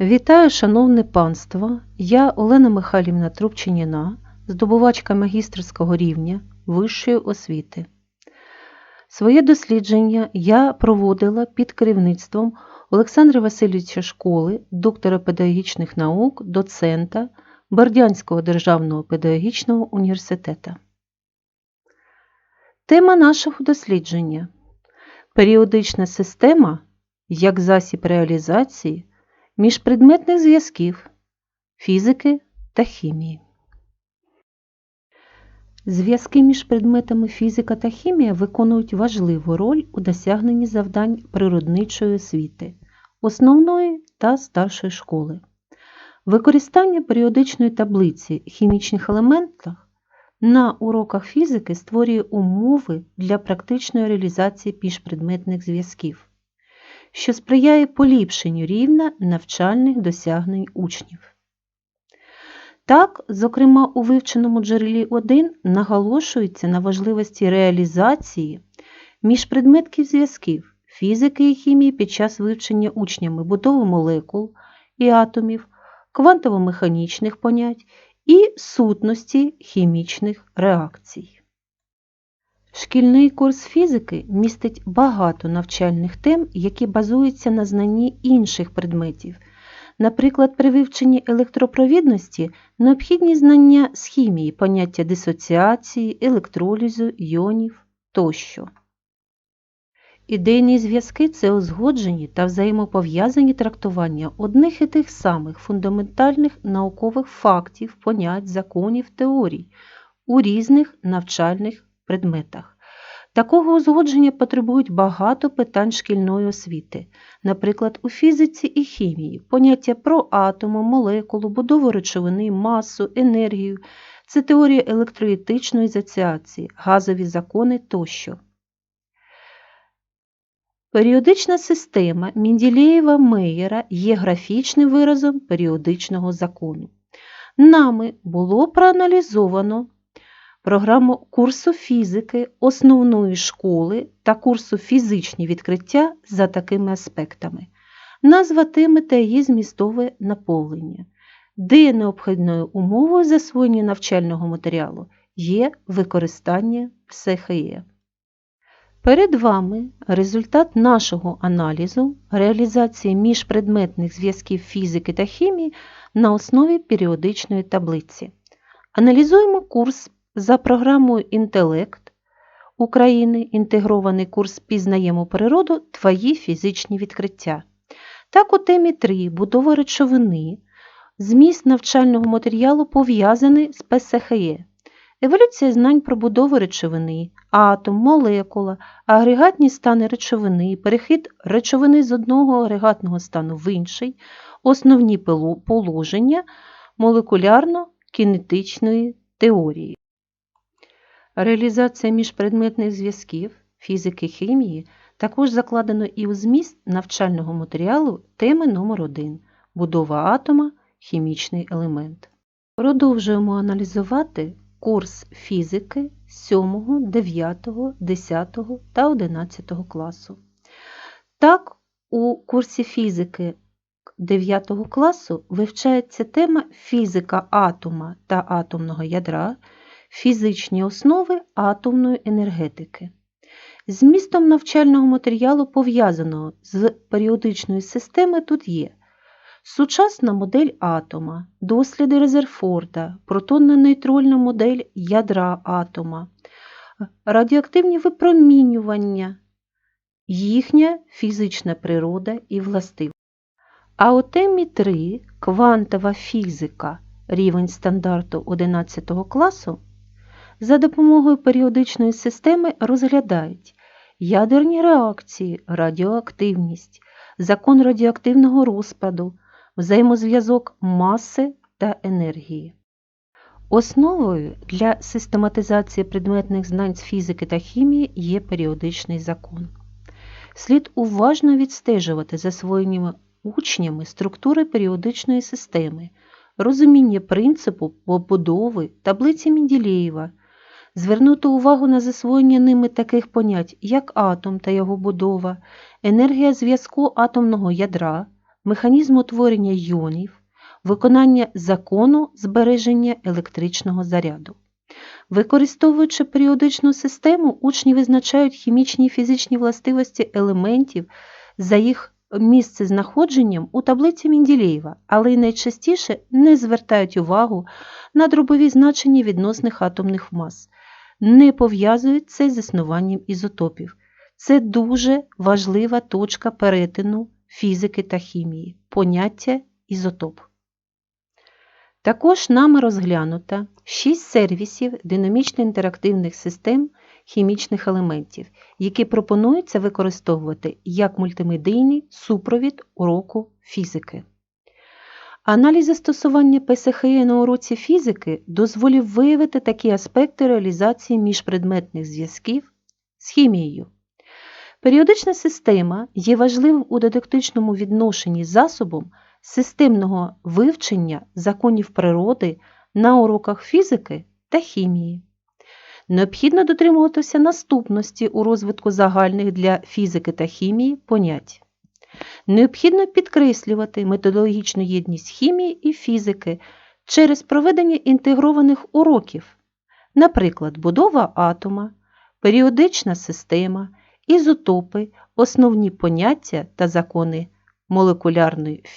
Вітаю, шановне панство! Я Олена Михайлівна Трубчиніна, здобувачка магістерського рівня вищої освіти. Своє дослідження я проводила під керівництвом Олександра Васильовича Школи, доктора педагогічних наук, доцента Бердянського державного педагогічного університету. Тема нашого дослідження періодична система як засіб реалізації міжпредметних зв'язків фізики та хімії. Зв'язки між предметами фізика та хімія виконують важливу роль у досягненні завдань природничої освіти, основної та старшої школи. Використання періодичної таблиці хімічних елементів на уроках фізики створює умови для практичної реалізації міжпредметних зв'язків що сприяє поліпшенню рівня навчальних досягнень учнів. Так, зокрема, у вивченому джерелі 1 наголошується на важливості реалізації міжпредметків зв'язків фізики і хімії під час вивчення учнями будови молекул і атомів, квантово-механічних понять і сутності хімічних реакцій. Шкільний курс фізики містить багато навчальних тем, які базуються на знанні інших предметів. Наприклад, при вивченні електропровідності необхідні знання з хімії, поняття дисоціації, електролізу, іонів тощо. Ідейні зв'язки це узгоджені та взаємопов'язані трактування одних і тих самих фундаментальних наукових фактів, понять, законів, теорій у різних навчальних предметах. Такого узгодження потребують багато питань шкільної освіти, наприклад, у фізиці і хімії, поняття про атому, молекулу, будову речовини, масу, енергію, це теорія електролітичної зоціації, газові закони тощо. Періодична система Мінділеєва Меєра є графічним виразом періодичного закону. Нами було проаналізовано програму курсу фізики основної школи та курсу фізичні відкриття за такими аспектами, назва теми та її змістове наповнення, де необхідною умовою засвоєння навчального матеріалу є використання ПСХЄ. Перед вами результат нашого аналізу реалізації міжпредметних зв'язків фізики та хімії на основі періодичної таблиці. Аналізуємо курс за програмою Інтелект України інтегрований курс Пізнаємо природу Твої фізичні відкриття. Так, у темі 3 будова речовини, зміст навчального матеріалу пов'язаний з ПСХЄ. Еволюція знань про будову речовини, атом, молекула, агрегатні стани речовини, перехід речовини з одного агрегатного стану в інший, основні положення молекулярно-кінетичної теорії. Реалізація міжпредметних зв'язків фізики хімії також закладено і у зміст навчального матеріалу теми номер 1 будова атома, хімічний елемент. Продовжуємо аналізувати курс фізики 7, 9, 10 та 11 класу. Так, у курсі фізики 9 класу вивчається тема фізика атома та атомного ядра фізичні основи атомної енергетики. Змістом навчального матеріалу, пов'язаного з періодичною системою, тут є сучасна модель атома, досліди Резерфорда, протонно-нейтрольна модель ядра атома, радіоактивні випромінювання, їхня фізична природа і властивості. А у темі 3 квантова фізика рівень стандарту 11 класу за допомогою періодичної системи розглядають ядерні реакції, радіоактивність, закон радіоактивного розпаду, взаємозв'язок маси та енергії. Основою для систематизації предметних знань з фізики та хімії є періодичний закон. Слід уважно відстежувати засвоєннями учнями структури періодичної системи, розуміння принципу побудови таблиці Мінділеєва – звернути увагу на засвоєння ними таких понять, як атом та його будова, енергія зв'язку атомного ядра, механізм утворення йонів, виконання закону збереження електричного заряду. Використовуючи періодичну систему, учні визначають хімічні і фізичні властивості елементів за їх місцезнаходженням у таблиці Менділеєва, але й найчастіше не звертають увагу на дробові значення відносних атомних мас, не пов'язують це з існуванням ізотопів. Це дуже важлива точка перетину фізики та хімії, поняття ізотоп. Також нами розглянуто 6 сервісів динамічно-інтерактивних систем хімічних елементів, які пропонується використовувати як мультимедійний супровід уроку фізики. Аналіз застосування ПСХІ на уроці фізики дозволив виявити такі аспекти реалізації міжпредметних зв'язків з хімією. Періодична система є важливим у дидактичному відношенні засобом системного вивчення законів природи на уроках фізики та хімії. Необхідно дотримуватися наступності у розвитку загальних для фізики та хімії понять. Необхідно підкреслювати методологічну єдність хімії і фізики через проведення інтегрованих уроків, наприклад, будова атома, періодична система, ізотопи, основні поняття та закони молекулярної фізики.